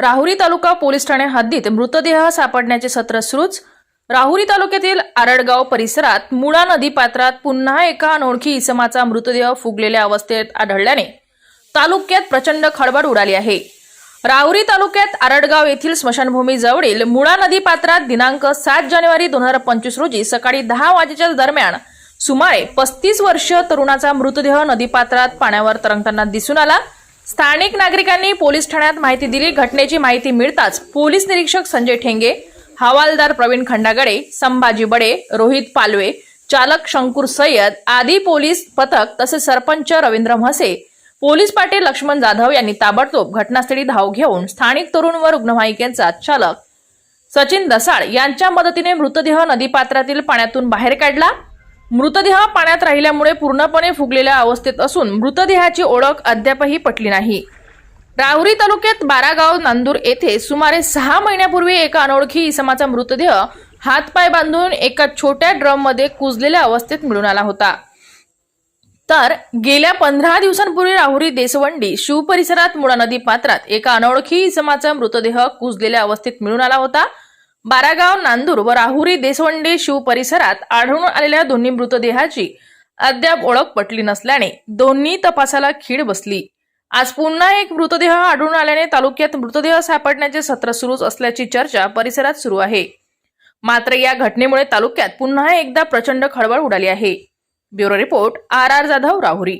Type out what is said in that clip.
राहुरी तालुका police Thane हद्दीत मृतदेह सापडण्याचे सत्र सुरूच. राहुरी तालुक्यातील आरडगाव परिसरात मुळा नदी पात्रात पुन्हा एका अनोळखी इसमाचा मृतदेह फुगलेल्या अवस्थेत आढळल्याने तालुक्यात प्रचंड खळबळ उडाली आहे. राहुरी तालुक्यात आरडगाव येथील स्मशानभूमी जवळील मुळा नदी पात्रात दिनांक सात जानेवारी दोन हजार पंचवीस रोजी सकाळी दहा वाजेच्या दरम्यान सुमारे पस्तीस वर्षीय तरुणाचा मृतदेह नदीपात्रात पाण्यावर तरंगताना दिसून आला. स्थानिक नागरिकांनी पोलीस ठाण्यात माहिती दिली. घटनेची माहिती मिळताच पोलीस निरीक्षक संजय ठेंगे हवालदार प्रवीण खंडागडे संभाजी बडे रोहित पालवे चालक शंकूर सय्यद आदी पोलीस पथक तसेच सरपंच रवींद्र म्हसे पोलीस पाटील लक्ष्मण जाधव यांनी ताबडतोब घटनास्थळी धाव घेऊन स्थानिक तरुण व रुग्णवाहिकेचा चालक सचिन दसाळ यांच्या मदतीने मृतदेह नदीपात्रातील पाण्यातून बाहेर काढला. मृतदेह पाण्यात राहिल्यामुळे पूर्णपणे फुगलेल्या अवस्थेत असून मृतदेहाची ओळख अद्यापही पटली नाही. राहुरी तालुक्यात बारागाव नांदूर येथे सुमारे सहा महिन्यापूर्वी एका अनोळखी इसमाचा मृतदेह हातपाय बांधून एका छोट्या ड्रममध्ये कुजलेल्या अवस्थेत मिळून आला होता. तर गेल्या पंधरा दिवसांपूर्वी राहुरी देसवंडी शिव परिसरात मुळा नदी पात्रात एका अनोळखी इसमाचा मृतदेह कुजलेल्या अवस्थेत मिळून आला होता. बारागाव नांदूर व राहुरी देसवंडे शिव परिसरात आढळून आलेल्या दोन्ही मृतदेहाची अद्याप ओळख पटली नसल्याने दोन्ही तपासाला खीड बसली. आज पुन्हा एक मृतदेह आढळून आल्याने तालुक्यात मृतदेह सापडण्याचे सत्र सुरूच असल्याची चर्चा परिसरात सुरू आहे. मात्र या घटनेमुळे तालुक्यात पुन्हा एकदा प्रचंड खळबळ उडाली आहे. Bureau report R R Jadhav Rahuri.